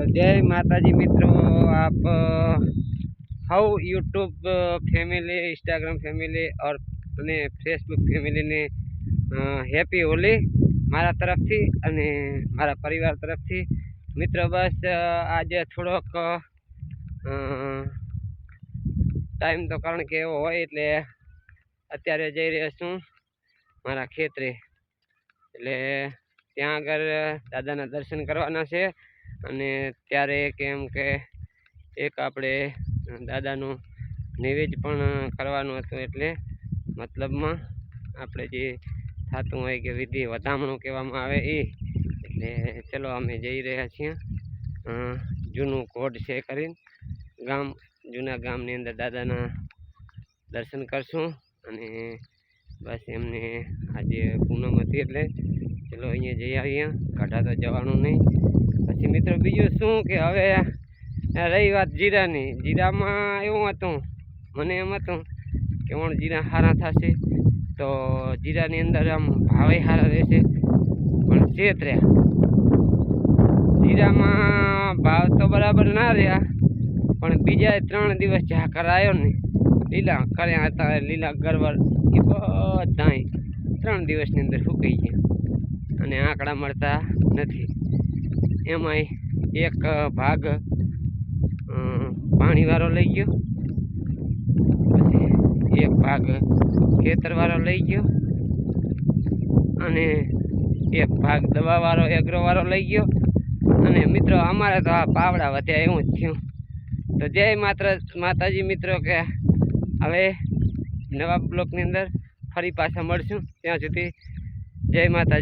તો જય માતાજી મિત્રો, આપ હવ યુટ્યુબ ફેમિલી, ઇન્સ્ટાગ્રામ ફેમિલી ઓર અને ફેસબુક ફેમિલીને હેપી હોલી મારા તરફથી અને મારા પરિવાર તરફથી. મિત્રો, બસ આજે થોડોક ટાઈમ તો કારણ કે એવો હોય એટલે અત્યારે જઈ રહ્યો છું મારા ખેતરે. એટલે ત્યાં આગળ દાદાના દર્શન કરવાના છે. અને ત્યારે કેમ કે એક આપણે દાદાનું નિવેદ પણ કરવાનું હતું એટલે મતલબમાં આપણે જે થતું હોય કે વિધિ વધામણું કહેવામાં આવે એ, એટલે ચલો અમે જઈ રહ્યા છીએ. જૂનું કોડ છે કરીને ગામ, જૂના ગામની અંદર દાદાના દર્શન કરશું અને બસ એમને આજે પૂનમ હતી એટલે ચલો અહીંયા જઈ આવીએ. કાઢા તો જવાનું નહીં. પછી મિત્રો બીજું શું કે હવે રહી વાત જીરાની. જીરામાં એવું હતું, મને એમ હતું કે પણ જીરા સારા થશે તો જીરાની અંદર આમ ભાવે સારા રહેશે, પણ શેત રહ્યા. જીરામાં ભાવ તો બરાબર ના રહ્યા, પણ બીજા ત્રણ દિવસ ઝાકર કરાયો ને, લીલા કર્યા હતા, લીલા ગરબર એ બધાય ત્રણ દિવસની અંદર સુકાઈ ગયા. અને આંકડા મળતા નથી. એમાંય એક ભાગ પાણીવાળો લઈ ગયો. પછી એક ભાગ ખેતરવાળો લઈ ગયો. અને એક ભાગ દવાવાળો, એગ્રોવાળો લઈ ગયો. અને મિત્રો, અમારે તો આ પાવડા વધ્યા એવું જ થયું. તો જય માત્ર, માતાજી મિત્રો કે હવે નવા બ્લોકની અંદર ફરી પાછા મળશું. ત્યાં સુધી જય માતાજી.